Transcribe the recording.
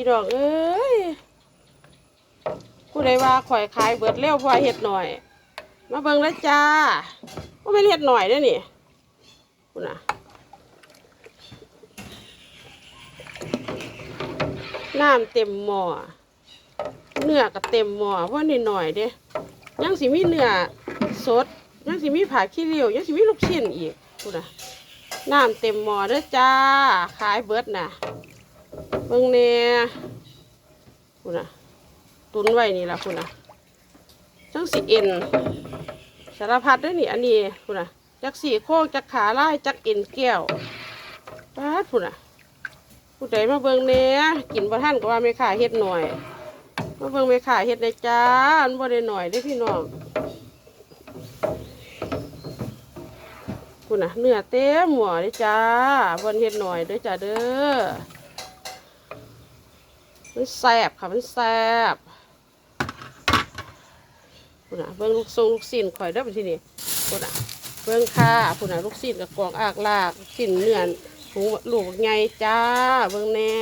พี่น้องเอ้ยผู้ใดว่าข่อยขายเบิดเร็วเพราะว่าเฮ็ดหน่อย มาเบิ่งแล้วจ้าว่าไม่นเฮ็ดหน่อยด้อนี่คุณน่ะน้ำเต็มหม้อเนื้อก็เต็มหม้อเพราะนิดหน่อยเด้ยังสิมีเนื้อสดยังสิมีผักขี้ริ้วยังสิมีลูกชิ้นอีกคุณน่ะน้ำเต็มหม้อเด้อจ้า ขายเบิดน่ะ เบิ่งแน่คุณน่ะตุนไว้นี่ละคุณน่ะจังสิเอ็นสารพัดด้วยนี่อันนี้คุณนะจักสี่โค้งจักขาลายจักเอ็นแก้วป้าดคุณน่ะผู้ใดมาเบิ่งแน่กินบ่ทันก็ว่าไม่ขาเฮ็ดหน่อยมาเบิ่งไม่ขาเฮ็ดได้จ้าอันบ่ได้หน่อยเด้พี่น้องคุณน่ะเนื้อเต็มหม้อเลยจ้าบนเฮ็ดหน่อยด้อจ้าเด้อ มันแซบค่ะมันแซบคุณน่ะเบิ่งลูกทรงลูกสีนข่อยได้ไปที่นี่คุณน่ะเบิ่งค่ะคุณน่ะลูกสีนกับกองอากลากสิ้นเนื้อหูลูกไงจ้าเบิ่งแน่